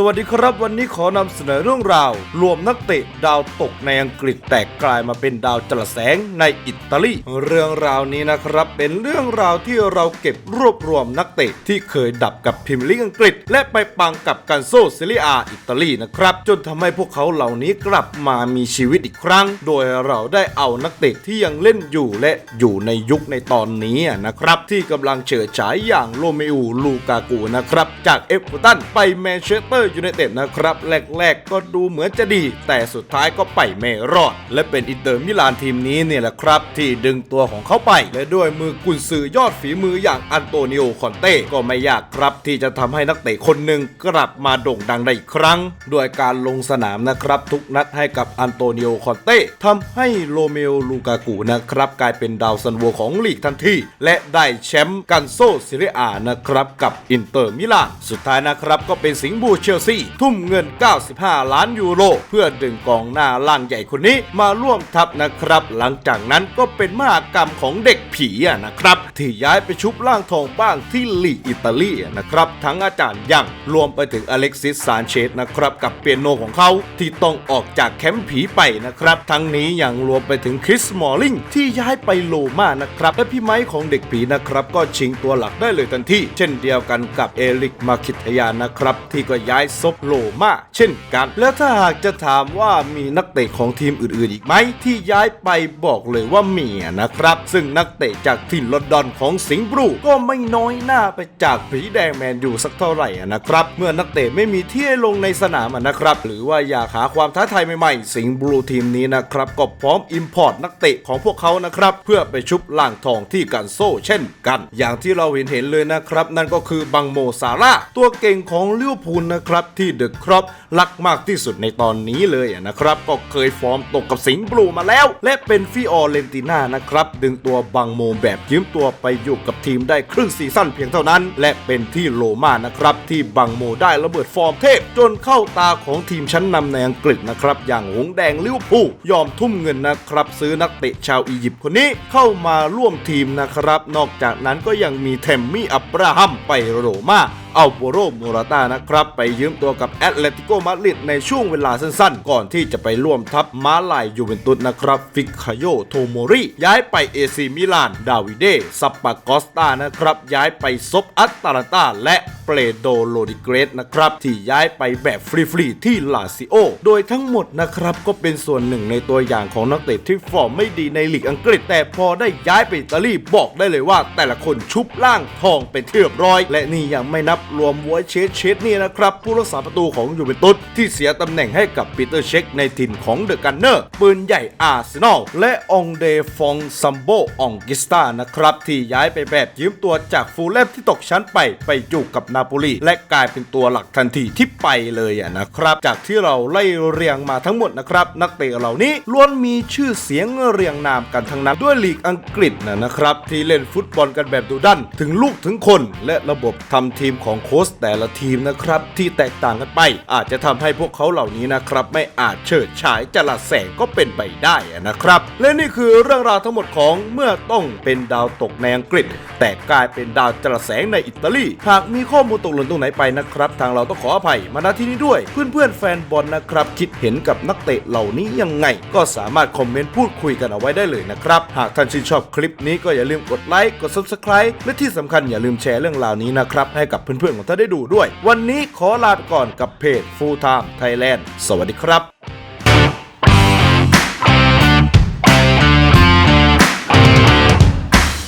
สวัสดีครับวันนี้ขอนำเสนอเรื่องราว รวมนักเตะดาวตกในอังกฤษแต่กลายมาเป็นดาวจระแสงในอิตาลี เรื่องราวนี้นะครับเป็นเรื่องราวที่เราเก็บรวบรวมนักเตะที่เคยดับกับพรีเมียร์ลีกอังกฤษ และไปปังกับกันโซซิลิอาอิตาลีนะครับ จนทำให้พวกเขาเหล่านี้กลับมามีชีวิตอีกครั้ง โดยเราได้เอานักเตะที่ยังเล่นอยู่และอยู่ในยุคในตอนนี้นะครับที่กำลังเฉิดฉายอย่างโรเมโอลูกากูนะครับจากเอฟเวอร์ตันไปแมนเชสเตอร์ยูไนเต็ดนะครับ แรกๆ ก็ดูเหมือนจะดี แต่สุดท้ายก็ไปไม่รอด และเป็นอินเตอร์มิลานทีมนี้เนี่ยแหละครับ ที่ดึงตัวของเขาไป และด้วยมือกุนซือยอดฝีมืออย่างอันโตนิโอคอนเต้ก็ไม่ยากครับ ที่จะทำให้นักเตะคนหนึ่งกลับมาโด่งดังได้อีกครั้ง ด้วยการลงสนามนะครับ ทุกนัดให้กับอันโตนิโอคอนเต้ทำให้โรเมโอลูกากูนะครับกลายเป็นดาวซันโวของลีกทันทีและได้แชมป์กันโซซิเรียนะครับกับอินเตอร์มิลานสุดท้ายนะครับก็เป็นสิงห์บูชลซี ทุ่มเงิน 95 ล้านยูโร เพื่อดึงกองหน้าล่างใหญ่คนนี้มาร่วมทัพนะครับ หลังจากนั้นก็เป็นมหากรรมของเด็กผีนะครับ ที่ย้ายไปชุบล่างทองบ้างที่ลีอิตาลีนะครับ ทั้งอาจารย์ยังรวมไปถึงอเล็กซิสซานเชสนะครับ กับเปียโนของเขาที่ต้องออกจากแคมป์ผีไปนะครับ ทั้งนี้ยังรวมไปถึงคริสมอลลิงที่ย้ายไปโลมานะครับ และพี่ไม้ของเด็กผีนะครับ ก็ชิงตัวหลักได้เลยทันทีเช่นเดียวกันกับเอลิกมาคิทยานะครับ ที่ก็ย้ายซบโลมาเช่นกัน แล้วถ้าหากจะถามว่ามีนักเตะของทีมอื่นๆ อีกไหม ที่ย้ายไปบอกเลยว่ามีนะครับ ซึ่งนักเตะจากถิ่นลอนดอนของสิงห์บลูก็ไม่น้อยหน้าไปจากผีแดงแมนยูสักเท่าไหร่นะครับ เมื่อนักเตะไม่มีที่ให้ลงในสนามนะครับ หรือว่าอยากหาความท้าทายใหม่ๆ สิงห์บลูทีมนี้นะครับก็พร้อมอิมพอร์ตนักเตะของพวกเขานะครับ เพื่อไปชุบล่างทองที่กันโซ่เช่นกัน อย่างที่เราเห็นเห็นเลยนะครับ นั่นก็คือบังโมซาร่าตัวเก่งของลิเวอร์พูลนะครับครับที่เดอะครอปรักมากที่สุดในตอนนี้เลยนะครับ ก็เคยฟอร์มตกกับสิงห์บลูมาแล้ว และเป็นฟิออเรนติน่านะครับ ดึงตัวบังโมแบบยืมตัวไปอยู่กับทีมได้ครึ่งซีซั่นเพียงเท่านั้น และเป็นที่โลมานะครับ ที่บังโมได้ระเบิดฟอร์มเทพ จนเข้าตาของทีมชั้นนำในอังกฤษนะครับ อย่างหงแดงลิเวอร์พูลยอมทุ่มเงินนะครับ ซื้อนักเตะชาวอียิปต์คนนี้เข้ามาร่วมทีมนะครับ นอกจากนั้นก็ยังมีเทมมี่อับราฮัมไปโรมาอาโบโรโมราตานะครับ ไปยืมตัวกับแอตเลติโกมาดริดในช่วงเวลาสั้นๆ ก่อนที่จะไปร่วมทัพม้าลายยูเวนตุสนะครับ ฟิกคาโยโทโมริย้ายไปเอซีมิลาน ดาวิเดซัปปากอสตานะครับ ย้ายไปซบอัตตาลันตาและ เปรโดโลดิเกรสนะครับที่ย้ายไปแบบฟรีๆที่ลาซิโอ โดยทั้งหมดนะครับก็เป็นส่วนหนึ่งในตัวอย่างของนักเตะที่ฟอร์มไม่ดีในลีกอังกฤษ แต่พอได้ย้ายไปอิตาลีบอกได้เลยว่า แต่ละคนชุบล่างทองเป็นที่เรียบร้อย และนี่ยังไม่นับรวมวอยเชสเชสนี่นะครับผู้รักษาประตูของยูเวนตุสที่เสียตำแหน่งให้กับปีเตอร์เช็คในถิ่นของเดอะกันเนอร์ปืนใหญ่อาร์เซนอลและองเดฟองซัมโบองกิสตานะครับที่ย้ายไปแบบยืมตัวจากฟูลแลมที่ตกชั้นไปไปอยู่กับนาโปลีและกลายเป็นตัวหลักทันทีที่ไปเลยอะนะครับ จากที่เราไล่เรียงมาทั้งหมดนะครับ นักเตะเหล่านี้ล้วนมีชื่อเสียงเรียงนามกันทั้งนั้นด้วยลีกอังกฤษนะนะครับ ที่เล่นฟุตบอลกันแบบดุดัน ถึงลูกถึงคน และระบบทำทีมของโค้ชแต่ละทีมนะครับ ที่แตกต่างกันไป อาจจะทำให้พวกเขาเหล่านี้นะครับ ไม่อาจเฉิดฉายจลัดแสงก็เป็นไปได้นะครับ และนี่คือเรื่องราวทั้งหมดของเมื่อต้องเป็นดาวตกในอังกฤษ แต่กลายเป็นดาวจลัดแสงในอิตาลีหากมีข้อมูลตกหล่นตรงไหนไปนะครับ ทางเราต้องขออภัยมาณที่นี้ด้วย เพื่อนๆแฟนบอลนะครับ คิดเห็นกับนักเตะเหล่านี้ยังไง ก็สามารถคอมเมนต์พูดคุยกันเอาไว้ได้เลยนะครับ หากท่านชื่นชอบคลิปนี้ก็อย่าลืมกดไลค์กด subscribe และที่สำคัญอย่าลืมแชร์เรื่องราวนี้นะครับ ให้กับเพื่อนๆของท่านได้ดูด้วย วันนี้ขอลาไปก่อนกับเพจ Full Time Thailand สวัสดีครับ